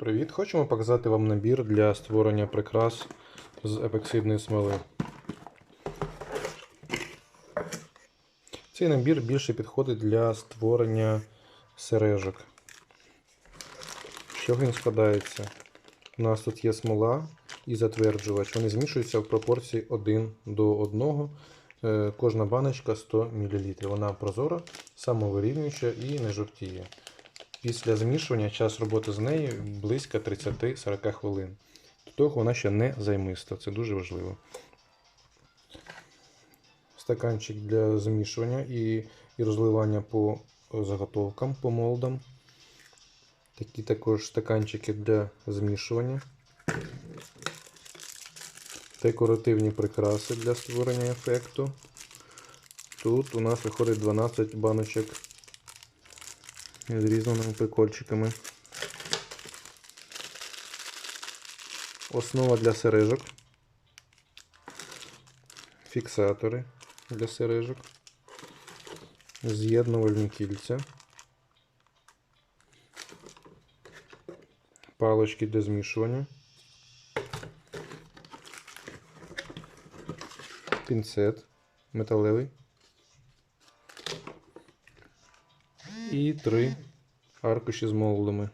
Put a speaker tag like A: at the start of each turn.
A: Привіт! Хочемо показати вам набір для створення прикрас з епоксидної смоли. Цей набір більше підходить для створення сережок. З чого він складається? У нас тут є смола і затверджувач. Вони змішуються в пропорції 1 до 1. Е, Кожна баночка 100 мл. Вона прозора, самовирівнююча і не жовтіє. Після змішування час роботи з нею близько 30-40 хвилин. До того вона ще не займиста, це дуже важливо. Стаканчик для змішування і, і розливання по заготовкам, по молдам. Такі також стаканчики для змішування. Декоративні прикраси для створення ефекту. Тут у нас виходить 12 баночок з різними прикольчиками. Основа для сережок. Фіксатори для сережок. З'єднувальні кільця. Палочки для змішування. Пінцет металевий. І три аркуші з молдами.